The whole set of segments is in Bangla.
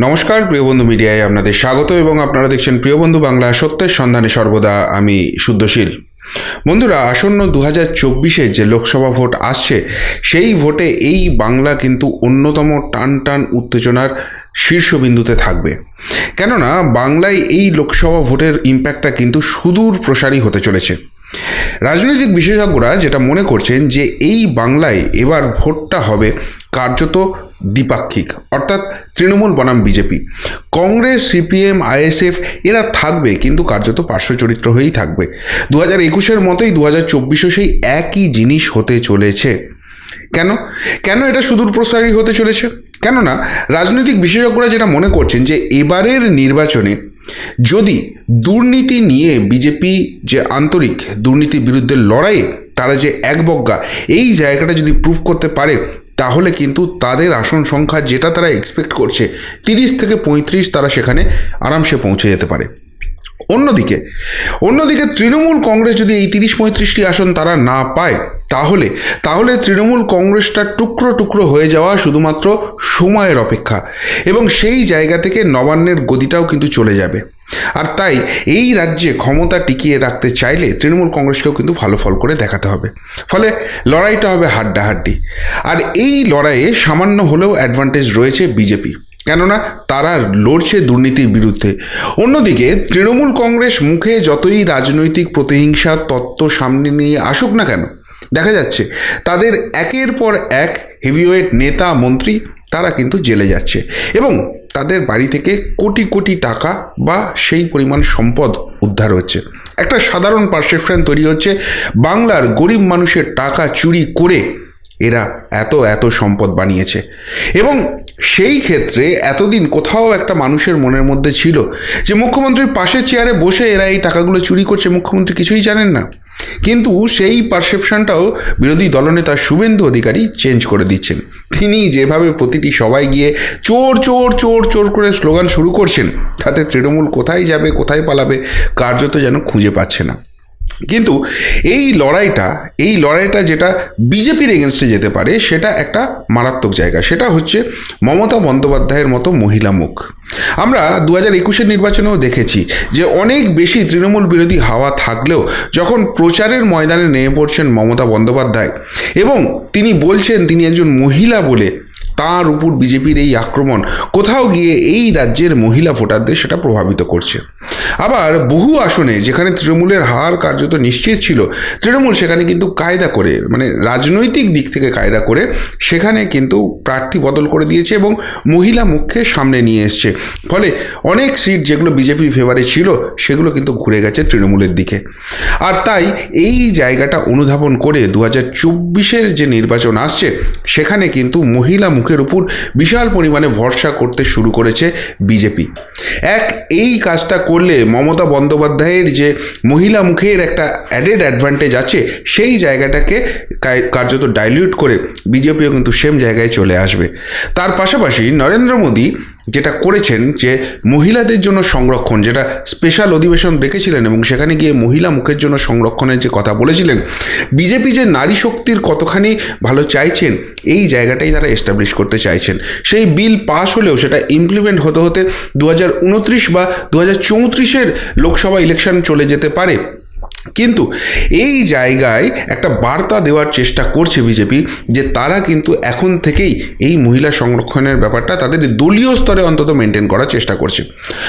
নমস্কার, প্রিয় বন্ধু মিডিয়ায় আপনাদের স্বাগত এবং আপনারা দেখছেন প্রিয় বন্ধু বাংলা সত্যের সন্ধানে সর্বদা আমি শুদ্ধশীল। বন্ধুরা, আসন্ন দু হাজার চব্বিশে যে লোকসভা ভোট আসছে, সেই ভোটে এই বাংলা কিন্তু অন্যতম টান টান উত্তেজনার শীর্ষবিন্দুতে থাকবে। কেননা, বাংলায় এই লোকসভা ভোটের ইম্প্যাক্টটা কিন্তু সুদূর প্রসারী হতে চলেছে। রাজনৈতিক বিশেষজ্ঞরা যেটা মনে করছেন যে এই বাংলায় এবার ভোটটা হবে কার্যত দ্বিপাক্ষিক, অর্থাৎ তৃণমূল বনাম বিজেপি। কংগ্রেস, সিপিএম, আইএসএফ এরা থাকবে কিন্তু কার্যত পার্শ্ব চরিত্র হয়েই থাকবে। দু হাজার একুশের মতোই দু হাজার চব্বিশও সেই একই জিনিস হতে চলেছে। কেন? কেন এটা সুদূর প্রসারী হতে চলেছে? কেননা রাজনৈতিক বিশেষজ্ঞরা যেটা মনে করছেন যে এবারের নির্বাচনে যদি দুর্নীতি নিয়ে বিজেপি যে আন্তরিক দুর্নীতির বিরুদ্ধে লড়াইয়ে তারা যে একবজ্ঞা, এই জায়গাটা যদি প্রুভ করতে পারে, তাহলে কিন্তু তাদের আসন সংখ্যা যেটা তারা এক্সপেক্ট করছে, তিরিশ থেকে পঁয়ত্রিশ তারা সেখানে আরামসে পৌঁছে যেতে পারে। অন্যদিকে অন্যদিকে তৃণমূল কংগ্রেস যদি এই তিরিশ পঁয়ত্রিশটি আসন তারা না পায়, তাহলে তাহলে তৃণমূল কংগ্রেসটা টুকরো টুকরো হয়ে যাওয়া শুধুমাত্র সময়ের অপেক্ষা এবং সেই জায়গা থেকে নবান্নের গদিটাও কিন্তু চলে যাবে। আর তাই এই রাজ্যে ক্ষমতা টিকিয়ে রাখতে চাইলে তৃণমূল কংগ্রেসকেও কিন্তু ভালো ফল করে দেখাতে হবে। ফলে লড়াইটা হবে হাড্ডাহাড্ডি। আর এই লড়াইয়ে সামান্য হলেও অ্যাডভান্টেজ রয়েছে বিজেপি। কেননা তারা লড়ছে দুর্নীতির বিরুদ্ধে। অন্যদিকে তৃণমূল কংগ্রেস মুখে যতই রাজনৈতিক প্রতিহিংসা তত্ত্ব সামনে নিয়ে আসুক না কেন, দেখা যাচ্ছে তাদের একের পর এক হেভিওয়েট নেতা, মন্ত্রী তারা কিন্তু জেলে যাচ্ছে এবং তাদের বাড়ি থেকে কোটি কোটি টাকা বা সেই পরিমাণ সম্পদ উদ্ধার হচ্ছে। একটা সাধারণ পারসেপশন তৈরি হচ্ছে, বাংলার গরিব মানুষের টাকা চুরি করে এরা এত এত সম্পদ বানিয়েছে। এবং সেই ক্ষেত্রে এতদিন কোথাও একটা মানুষের মনের মধ্যে ছিল যে মুখ্যমন্ত্রীর পাশের চেয়ারে বসে এরা এই টাকাগুলো চুরি করছে, মুখ্যমন্ত্রী কিছুই জানেন না। কিন্তু সেই পারসেপশনটাও বিরোধী দলনেতা শুভেন্দু অধিকারী চেঞ্জ করে দিচ্ছেন। তিনি যেভাবে প্রতিটি সবাই গিয়ে চোর চোর চোর চোর করে স্লোগান শুরু করছেন, তাতে তৃণমূল কোথায় যাবে, কোথায় পালাবে, কার্যত যেন খুঁজে পাচ্ছে না। কিন্তু এই লড়াইটা এই লড়াইটা যেটা বিজেপির এগেনস্টে যেতে পারে, সেটা একটা মারাত্মক জায়গা। সেটা হচ্ছে মমতা বন্দ্যোপাধ্যায়ের মতো মহিলা মুখ। আমরা দু হাজার একুশের নির্বাচনেও দেখেছি যে অনেক বেশি তৃণমূল বিরোধী হাওয়া থাকলেও যখন প্রচারের ময়দানে নেমে পড়ছেন মমতা বন্দ্যোপাধ্যায় এবং তিনি বলছেন তিনি একজন মহিলা বলে, তার উপর বিজেপির এই আক্রমণ কোথাও গিয়ে এই রাজ্যের মহিলা ভোটারদের সেটা প্রভাবিত করছে। আবার বহু আসনে যেখানে তৃণমূলের হার কার্যত নিশ্চিত ছিল, তৃণমূল সেখানে কিন্তু কায়দা করে মানে রাজনৈতিক দিক থেকে কায়দা করে সেখানে কিন্তু প্রার্থী বদল করে দিয়েছে এবং মহিলা মুখকে সামনে নিয়ে এসছে। ফলে অনেক সিট যেগুলো বিজেপির ফেভারে ছিল, সেগুলো কিন্তু ঘুরে গেছে তৃণমূলের দিকে। আর তাই এই জায়গাটা অনুধাবন করে দু হাজার চব্বিশের যে নির্বাচন আসছে, সেখানে কিন্তু মহিলা মুখের উপর বিশাল পরিমাণে ভরসা করতে শুরু করেছে বিজেপি। এক, এই কাজটা করলে মমতা বন্দ্যোপাধ্যায়ের যে মহিলা মুখের একটা অ্যাডেড অ্যাডভান্টেজ আছে, সেই জায়গাটাকে কার্যত ডাইলিউট করে বিজেপিও কিন্তু সেম জায়গায় চলে আসবে। তার পাশাপাশি নরেন্দ্র মোদী যেটা করেছেন যে মহিলাদের জন্য সংরক্ষণ, যেটা স্পেশাল অধিবেশন রেখেছিলেন এবং সেখানে গিয়ে মহিলা মুখের জন্য সংরক্ষণের যে কথা বলেছিলেন বিজেপি যে নারী শক্তির কতখানি ভালো চাইছেন, এই জায়গাটাই তারা এস্টাবলিশ করতে চাইছেন। সেই বিল পাস হলেও সেটা ইমপ্লিমেন্ট হতে হতে দু হাজার উনত্রিশ বা দু লোকসভা ইলেকশন চলে যেতে পারে। কিন্তু এই জায়গায় একটা বার্তা দেওয়ার চেষ্টা করছে বিজেপি যে তারা কিন্তু এখন থেকেই এই মহিলা সংরক্ষণের ব্যাপারটা তাদের দলীয় স্তরে অন্তত মেনটেন করার চেষ্টা করছে।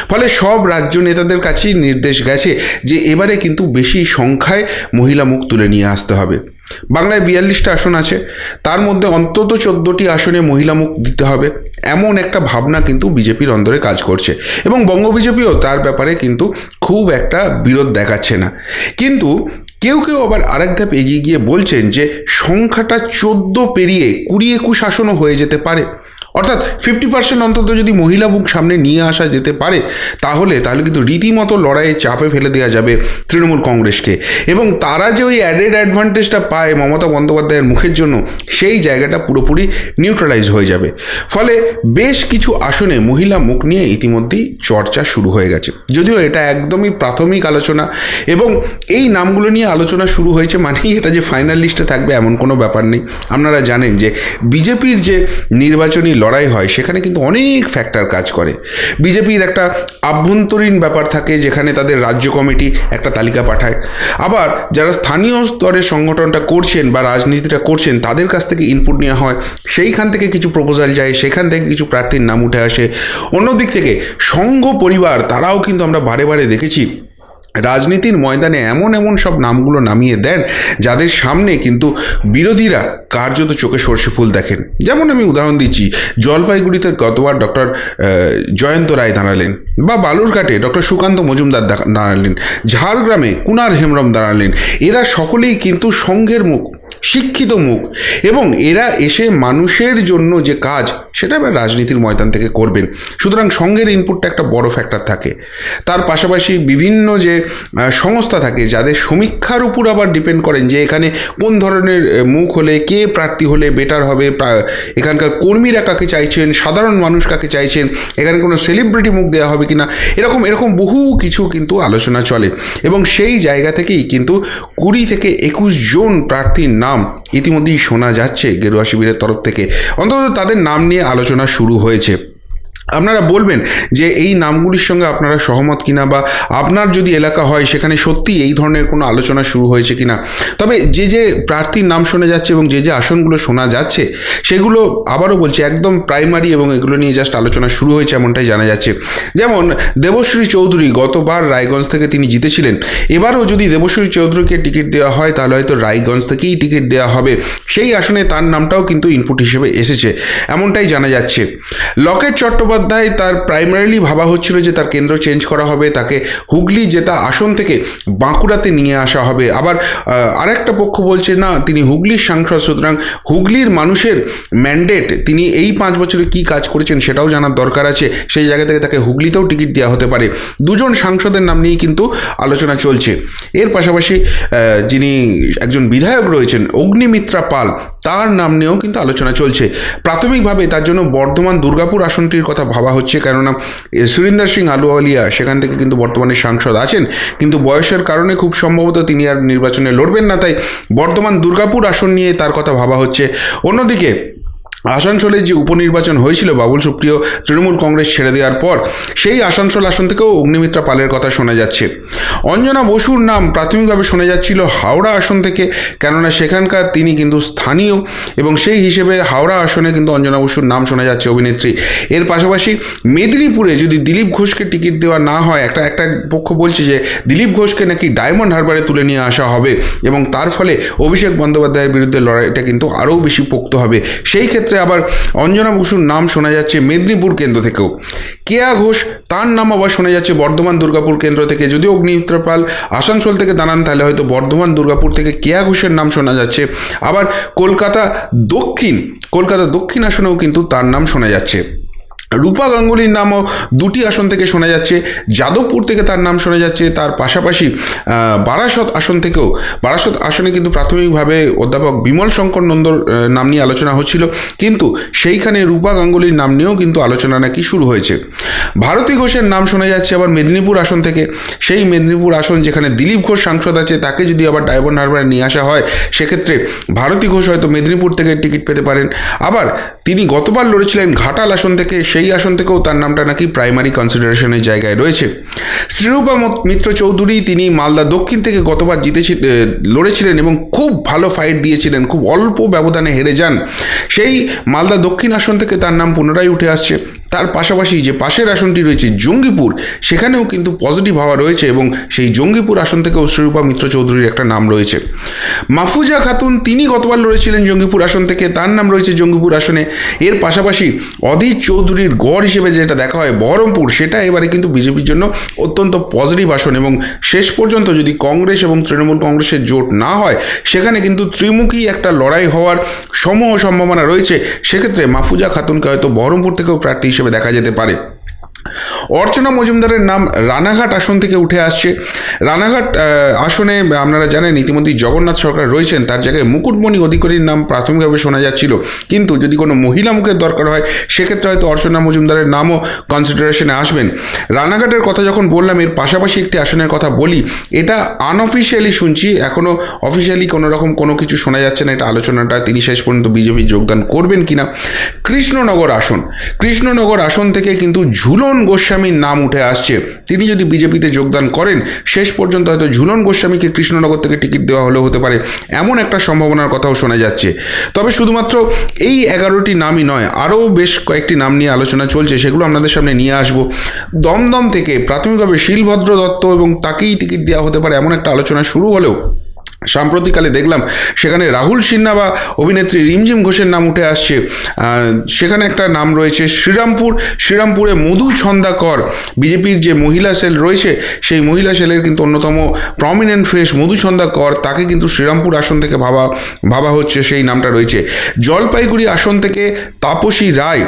ফলে সব রাজ্য নেতাদের কাছেই নির্দেশ গেছে যে এবারে কিন্তু বেশি সংখ্যায় মহিলা মুখ তুলে নিয়ে আসতে হবে। বাংলায় বিয়াল্লিশটা আসন আছে। তার মধ্যে অন্তত চোদ্দোটি আসনে মহিলা মুখ দিতে হবে। এমন একটা ভাবনা কিন্তু বিজেপির অন্দরে কাজ করছে। এবং বঙ্গ বিজেপিও তার ব্যাপারে কিন্তু খুব একটা বিরোধ দেখাচ্ছে না। কিন্তু কেউ কেউ আবার আরেক ধাপ এগিয়ে গিয়ে বলছেন যে, সংখ্যাটা চোদ্দ পেরিয়ে কুড়ি একুশ আসনও হয়ে যেতে পারে। অর্থাৎ ফিফটি পার্সেন্ট অন্তত যদি মহিলা বুক সামনে নিয়ে আসা যেতে পারে, তাহলে তাহলে কিন্তু রীতিমতো লড়াইয়ে চাপে ফেলে দেওয়া যাবে তৃণমূল কংগ্রেসকে। এবং তারা যে ওই অ্যাডেড অ্যাডভান্টেজটা পায় মমতা বন্দ্যোপাধ্যায়ের মুখের জন্য, সেই জায়গাটা পুরোপুরি নিউট্রালাইজ হয়ে যাবে। ফলে বেশ কিছু আসনে মহিলা মুখ নিয়ে ইতিমধ্যেই চর্চা শুরু হয়ে গেছে। যদিও এটা একদমই প্রাথমিক আলোচনা, এবং এই নামগুলো নিয়ে আলোচনা শুরু হয়েছে মানেই এটা যে ফাইনাল লিস্টে থাকবে এমন কোনো ব্যাপার নেই। আপনারা জানেন যে বিজেপির যে নির্বাচনী হয়, সেখানে কিন্তু অনেক ফ্যাক্টর কাজ করে। বিজেপির একটা আভ্যন্তরীণ ব্যাপার থাকে, যেখানে তাদের রাজ্য কমিটি একটা তালিকা পাঠায়। আবার যারা স্থানীয় স্তরে সংগঠনটা করছেন বা রাজনীতিটা করছেন, তাদের কাছ থেকে ইনপুট নেওয়া হয়। সেইখান থেকে কিছু প্রপোজাল যায়, সেখান থেকে কিছু প্রার্থীর নাম উঠে আসে। অন্যদিক থেকে সংঘ পরিবার, তারাও কিন্তু আমরা বারে বারে দেখেছি রাজনীতির ময়দানে এমন এমন সব নামগুলো নামিয়ে দেন যাদের সামনে কিন্তু বিরোধীরা কার্যত চোখে সর্ষে ফুল দেখেন। যেমন আমি উদাহরণ দিচ্ছি, জলপাইগুড়িতে গতবার ডক্টর জয়ন্ত রায় দাঁড়ালেন বা বালুরঘাটে ডক্টর সুকান্ত মজুমদার দাঁড়ালেন, ঝাড়গ্রামে কুনার হেমব্রম দাঁড়ালেন। এরা সকলেই কিন্তু সঙ্ঘের মুখ, শিক্ষিত মুখ এবং এরা এসে মানুষের জন্য যে কাজ সেটা এবার রাজনীতির ময়দান থেকে করবেন। সুতরাং সঙ্গের ইনপুটটা একটা বড় ফ্যাক্টর থাকে। তার পাশাপাশি বিভিন্ন যে সংস্থা থাকে, যাদের সমীক্ষার উপর আবার ডিপেন্ড করেন যে, এখানে কোন ধরনের মুখ হলে, কে প্রার্থী হলে বেটার হবে এখানকার কর্মীরা কাকে চাইছেন, সাধারণ মানুষ কাকে চাইছেন, এখানে কোনো সেলিব্রিটি মুখ দেওয়া হবে কি না এরকম এরকম বহু কিছু কিন্তু আলোচনা চলে। এবং সেই জায়গা থেকেই কিন্তু কুড়ি থেকে একুশ জন প্রার্থীর নাম ইতিমধ্যেই শোনা যাচ্ছে গেরুয়া শিবিরের তরফ থেকে। অন্তত তাদের নাম নিয়ে আলোচনা শুরু হয়েছে। আপনারা বলবেন যে এই নামগুলির সঙ্গে আপনারা সহমত কিনা বা আপনার যদি এলাকা হয় সেখানে সত্যি এই ধরনের কোনো আলোচনা শুরু হয়েছে কিনা? তবে যে যে প্রার্থীর নাম শোনা যাচ্ছে এবং যে যে আসনগুলো শোনা যাচ্ছে, সেগুলো আবারও বলছি একদম প্রাইমারি এবং এগুলো নিয়ে জাস্ট আলোচনা শুরু হয়েছে এমনটাই জানা যাচ্ছে। যেমন দেবশ্রী চৌধুরী গতবার রায়গঞ্জ থেকে তিনি জিতেছিলেন। এবারও যদি দেবশ্রী চৌধুরীকে টিকিট দেওয়া হয়, তাহলে হয়তো রায়গঞ্জ থেকেই টিকিট দেওয়া হবে। সেই আসনে তার নামটাও কিন্তু ইনপুট হিসেবে এসেছে, এমনটাই জানা যাচ্ছে। লকেট চট্টোপাধ্যায় তার প্রাইমারিলি ভাবা হচ্ছিল যে তার কেন্দ্র চেঞ্জ করা হবে, তাকে হুগলি যেটা আসন থেকে বাঁকুড়াতে নিয়ে আসা হবে। আবার আরেকটা পক্ষ বলছে, না, তিনি হুগলির সাংসদ, সুতরাং হুগলির মানুষের ম্যান্ডেট তিনি এই পাঁচ বছরে কি কাজ করেছেন সেটাও জানার দরকার আছে। সেই জায়গা থেকে তাকে হুগলিতেও টিকিট দেওয়া হতে পারে। দুজন সাংসদের নাম নিয়েই কিন্তু আলোচনা চলছে। এর পাশাপাশি যিনি একজন বিধায়ক রয়েছেন, অগ্নিমিত্রা পাল, তার নাম নিয়েও কিন্তু আলোচনা চলছে। প্রাথমিকভাবে তার জন্য বর্ধমান দুর্গাপুর আসনটির কথা ভাবা হচ্ছে। কেননা সুরিন্দর সিং আলুওয়ালিয়া সেখান থেকে কিন্তু বর্তমানে সাংসদ আছেন। কিন্তু বয়সের কারণে খুব সম্ভবত তিনি আর নির্বাচনে লড়বেন না। তাই বর্ধমান দুর্গাপুর আসন নিয়ে তার কথা ভাবা হচ্ছে। অন্যদিকে আসানসোলে যে উপনির্বাচন হয়েছিল বাবুল, সুপ্রিয় তৃণমূল কংগ্রেস ছেড়ে দেওয়ার পর, সেই আসানসোল আসন থেকেও অগ্নিমিত্রা পালের কথা শোনা যাচ্ছে। অঞ্জনা বসুর নাম প্রাথমিকভাবে শোনা যাচ্ছিল হাওড়া আসন থেকে, কেননা সেখানকার তিনি কিন্তু স্থানীয় এবং সেই হিসেবে হাওড়া আসনে কিন্তু অঞ্জনা বসুর নাম শোনা যাচ্ছে অভিনেত্রী। এর পাশাপাশি মেদিনীপুরে যদি দিলীপ ঘোষকে টিকিট দেওয়া না হয়, একটা একটা পক্ষ বলছে যে দিলীপ ঘোষকে নাকি ডায়মন্ড হারবারে তুলে নিয়ে আসা হবে এবং তার ফলে অভিষেক বন্দ্যোপাধ্যায়ের বিরুদ্ধে লড়াইটা কিন্তু আরও বেশি পোক্ত হবে। সেই ক্ষেত্রে আবার অঞ্জনা বসুর নাম শোনা যাচ্ছে মেদিনীপুর কেন্দ্র থেকেও। কেয়া ঘোষ তার নাম আবার শোনা যাচ্ছে বর্ধমান দুর্গাপুর কেন্দ্র থেকে। যদি অগ্নিমিত্র পাল আসানসোল থেকে দাঁড়ান, তাহলে হয়তো বর্ধমান দুর্গাপুর থেকে কেয়া ঘোষের নাম শোনা যাচ্ছে। আবার কলকাতা দক্ষিণ কলকাতা দক্ষিণ আসনেও কিন্তু তার নাম শোনা যাচ্ছে। রূপা গাঙ্গুলির নামও দুটি আসন থেকে শোনা যাচ্ছে। যাদবপুর থেকে তার নাম শোনা যাচ্ছে। তার পাশাপাশি বারাসত আসন থেকেও, বারাসত আসনে কিন্তু প্রাথমিকভাবে অধ্যাপক বিমল শঙ্কর নন্দর নাম নিয়ে আলোচনা হচ্ছিল। কিন্তু সেইখানে রূপা গাঙ্গুলির নাম নিয়েও কিন্তু আলোচনা নাকি শুরু হয়েছে। ভারতী ঘোষের নাম শোনা যাচ্ছে আবার মেদিনীপুর আসন থেকে। সেই মেদিনীপুর আসন যেখানে দিলীপ ঘোষ সাংসদ আছে, তাকে যদি আবার ডায়মন্ড হারবারে নিয়ে আসা হয়, সেক্ষেত্রে ভারতী ঘোষ হয়তো মেদিনীপুর থেকে টিকিট পেতে পারেন। আবার তিনি গতবার লড়েছিলেন ঘাটাল আসন থেকে সেই আসন থেকেও তার নামটা নাকি প্রাইমারি কনসিডারেশনের জায়গায় রয়েছে। শ্রীরূপা মিত্র চৌধুরী তিনি মালদা দক্ষিণ থেকে গতবার জিতেছি লড়েছিলেন এবং খুব ভালো ফাইট দিয়েছিলেন, খুব অল্প ব্যবধানে হেরে যান। সেই মালদা দক্ষিণ আসন থেকে তার নাম পুনরায় উঠে আসছে। তার পাশাপাশি যে পাশের আসনটি রয়েছে জঙ্গিপুর, সেখানেও কিন্তু পজিটিভ হাওয়া রয়েছে এবং সেই জঙ্গিপুর আসন থেকেও শ্রীরূপা মিত্র চৌধুরীর একটা নাম রয়েছে। মাফুজা খাতুন তিনি গতবার লড়েছিলেন জঙ্গিপুর আসন থেকে, তার নাম রয়েছে জঙ্গিপুর আসনে। এর পাশাপাশি অধীর চৌধুরীর গড় হিসেবে যেটা দেখা হয় বহরমপুর, সেটা এবারে কিন্তু বিজেপির জন্য অত্যন্ত পজিটিভ আসন এবং শেষ পর্যন্ত যদি কংগ্রেস এবং তৃণমূল কংগ্রেসের জোট না হয়, সেখানে কিন্তু ত্রিমুখী একটা লড়াই হওয়ার সমূহ সম্ভাবনা রয়েছে। সেক্ষেত্রে মাফুজা খাতুনকে হয়তো বহরমপুর থেকেও প্রার্থী হিসেবে দেখা যেতে পারে। অর্চনা মজুমদারের নাম রানাঘাট আসন থেকে উঠে আসছে। রানাঘাট আসনে আপনারা জানেন, ইতিমধ্যেই জগন্নাথ সরকার রয়েছেন, তার জায়গায় মুকুটমণি অধিকারীর নাম প্রাথমিকভাবে শোনা যাচ্ছিল। কিন্তু যদি কোনো মহিলা মুখের দরকার হয়, সেক্ষেত্রে হয়তো অর্চনা মজুমদারের নামও কনসিডারেশনে আসবেন। রানাঘাটের কথা যখন বললাম, এর পাশাপাশি একটি আসনের কথা বলি, এটা আনঅফিসিয়ালি শুনছি এখনও অফিসিয়ালি কোনো রকম কোনো কিছু শোনা যাচ্ছে না, এটা আলোচনাটা তিনি শেষ পর্যন্ত বিজেপি যোগদান করবেন কিনা। কৃষ্ণনগর আসন কৃষ্ণনগর আসন থেকে কিন্তু ঝুলন গোস্বামীর নাম উঠে আসছে। তিনি যদি বিজেপিতে যোগদান করেন, শেষ পর্যন্ত হয়তো ঝুলন গোস্বামীকে কৃষ্ণনগর থেকে টিকিট দেওয়া হলেও হতে পারে। এমন একটা সম্ভাবনার কথাও শোনা যাচ্ছে। তবে শুধুমাত্র এই এগারোটি নামই নয়, আরও বেশ কয়েকটি নাম নিয়ে আলোচনা চলছে, সেগুলো আপনাদের সামনে নিয়ে আসব। দমদম থেকে প্রাথমিকভাবে শিলভদ্র দত্ত এবং তাকেই টিকিট দেওয়া হতে পারে এমন একটা আলোচনা শুরু হলেও সাম্প্রতিককালে দেখলাম সেখানে রাহুল সিনহা বা অভিনেত্রী রিমঝিম ঘোষের নাম উঠে আসছে। সেখানে একটা নাম রয়েছে শ্রীরামপুর। শ্রীরামপুরে মধু ছন্দাকর বিজেপির যে মহিলা সেল রয়েছে, সেই মহিলা সেলের কিন্তু অন্যতম প্রমিনেন্ট ফেস মধু ছন্দাকর তাকে কিন্তু শ্রীরামপুর আসন থেকে ভাবা ভাবা হচ্ছে, সেই নামটা রয়েছে। জলপাইগুড়ি আসন থেকে তাপসী রায়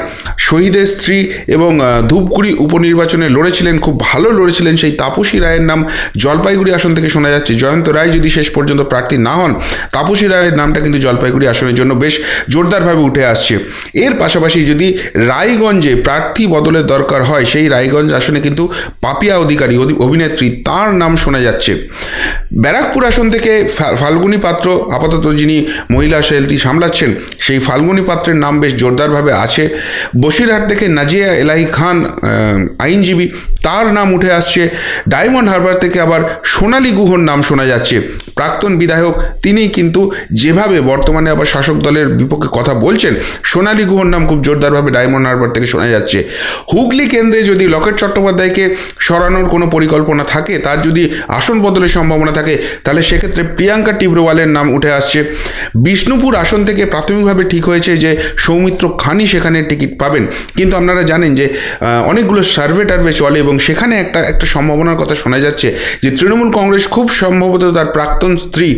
শহীদের স্ত্রী এবং ধূপগুড়ি উপনির্বাচনে লড়েছিলেন, খুব ভালো লড়েছিলেন সেই তাপসী রায়ের নাম জলপাইগুড়ি আসন থেকে শোনা যাচ্ছে। জয়ন্ত রায় যদি শেষ পর্যন্ত প্রার্থী না হন, তাপসী রায়ের নামটা কিন্তু জলপাইগুড়ি আসনের জন্য বেশ জোরদারভাবে উঠে আসছে। এর পাশাপাশি যদি রায়গঞ্জে প্রার্থী বদলের দরকার হয়, সেই রায়গঞ্জ আসনে কিন্তু পাপিয়া অধিকারী অভিনেত্রী তার নাম শোনা যাচ্ছে। ব্যারাকপুর আসন থেকে ফাল্গুনী পাত্র, আপাতত যিনি মহিলা সেলটি সামলাচ্ছেন, সেই ফাল্গুনী পাত্রের নাম বেশ জোরদারভাবে আছে। বসিরহাট থেকে নাজিয়া এলাহি খান আইনজীবী, তার নাম উঠে আসছে। ডায়মন্ড হারবার থেকে আবার সোনালী গুহর নাম শোনা যাচ্ছে। প্রাক্তন বিধায়ক তিনি কিন্তু যেভাবে বর্তমানে আবার শাসক দলের বিপক্ষে কথা বলছেন, সোনালী গুহর নাম খুব জোরদারভাবে ডায়মন্ড হারবার থেকে শোনা যাচ্ছে। হুগলি কেন্দ্রে যদি লকেট চট্টোপাধ্যায়কে সরানোর কোনো পরিকল্পনা থাকে, তার যদি আসন বদলের সম্ভাবনা থাকে, তাহলে সেক্ষেত্রে প্রিয়াঙ্কা টিব্রোওয়ালের নাম উঠে আসছে। বিষ্ণুপুর আসন থেকে প্রাথমিকভাবে ঠিক হয়েছে যে সৌমিত্র খানি সেখানে টিকিট পাবেন। কিন্তু আপনারা জানেন যে অনেকগুলো সার্ভে টার্ভে চলে এবং সেখানে একটা একটা সম্ভাবনার কথা শোনা যাচ্ছে যে, তৃণমূল কংগ্রেস খুব সম্ভবত তার প্রাক্তন স্ত্রী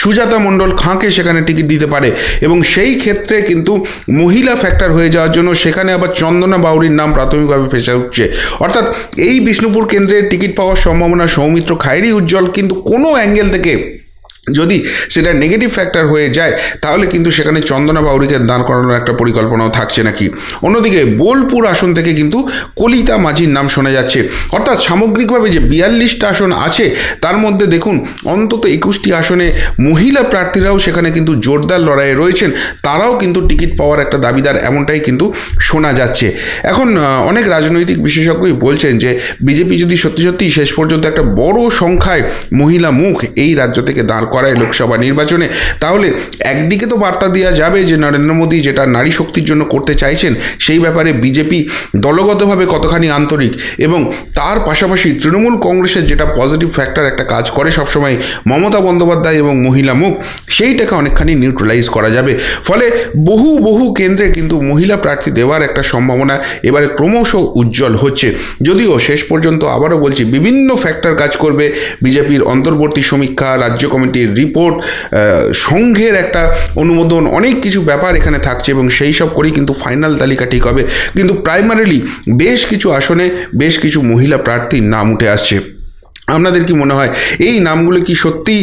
সুজাতা মণ্ডল খাঁকে সেখানে টিকিট দিতে পারে এবং সেই ক্ষেত্রে কিন্তু মহিলা ফ্যাক্টর হয়ে যাওয়ার জন্য সেখানে আবার চন্দনা বাউরির নাম প্রাথমিকভাবে ভেসে উঠছে। অর্থাৎ এই বিষ্ণুপুর কেন্দ্রে টিকিট পাওয়ার সম্ভাবনা সৌমিত্র খায়েরই উজ্জ্বল, কিন্তু কোনো অ্যাঙ্গেল থেকে যদি সেটা নেগেটিভ ফ্যাক্টর হয়ে যায়, তাহলে কিন্তু সেখানে চন্দনা বাউরিকে দান করানোর একটা পরিকল্পনাও থাকছে নাকি? অন্যদিকে বোলপুর আসন থেকে কিন্তু কলিতা মাঝির নাম শোনা যাচ্ছে। অর্থাৎ সামগ্রিকভাবে যে বিয়াল্লিশটা আসন আছে, তার মধ্যে দেখুন, অন্তত একুশটি আসনে মহিলা প্রার্থীরাও সেখানে কিন্তু জোরদার লড়াইয়ে রয়েছেন। তারাও কিন্তু টিকিট পাওয়ার একটা দাবিদার এমনটাই কিন্তু শোনা যাচ্ছে। এখন অনেক রাজনৈতিক বিশেষজ্ঞই বলছেন যে, বিজেপি যদি সত্যি সত্যি শেষ পর্যন্ত একটা বড় সংখ্যায় মহিলা মুখ এই রাজ্য থেকে দাঁড় করায় লোকসভা নির্বাচনে। তাহলে একদিকে তো বার্তা দেওয়া যাবে যে নরেন্দ্র মোদী যেটা নারী শক্তির জন্য করতে চাইছেন, সেই ব্যাপারে বিজেপি দলগতভাবে কতখানি আন্তরিক এবং তার পাশাপাশি তৃণমূল কংগ্রেসের যেটা পজিটিভ ফ্যাক্টর একটা কাজ করে সবসময় মমতা বন্দ্যোপাধ্যায় এবং মহিলা মুখ, সেইটাকে অনেকখানি নিউট্রালাইজ করা যাবে। ফলে বহু বহু কেন্দ্রে কিন্তু মহিলা প্রার্থী দেওয়ার একটা সম্ভাবনা এবারে ক্রমশ উজ্জ্বল হচ্ছে। যদিও শেষ পর্যন্ত আবারও বলছি, বিভিন্ন ফ্যাক্টর কাজ করবে বিজেপির অন্তর্বর্তী সমীক্ষা, রাজ্য কমিটির রিপোর্ট সংঘের একটা অনুমোদন, অনেক কিছু ব্যাপার এখানে থাকছে এবং সেই সব করেই কিন্তু ফাইনাল তালিকা ঠিক হবে। কিন্তু প্রাইমারিলি বেশ কিছু আসনে, বেশ কিছু মহিলা প্রার্থীর নাম উঠে আসছে। আপনাদের কি মনে হয়, এই নামগুলো কি সত্যিই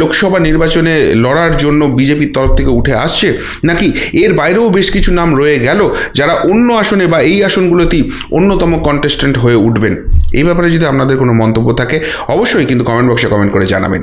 লোকসভা নির্বাচনে লড়ার জন্য বিজেপির তরফ থেকে উঠে আসছে? নাকি এর বাইরেও বেশ কিছু নাম রয়ে গেল, যারা অন্য আসনে বা এই আসনগুলোতেই অন্যতম কন্টেস্ট্যান্ট হয়ে উঠবেন? এই ব্যাপারে যদি আপনাদের কোনো মন্তব্য থাকে, অবশ্যই কিন্তু কমেন্ট বক্সে কমেন্ট করে জানাবেন।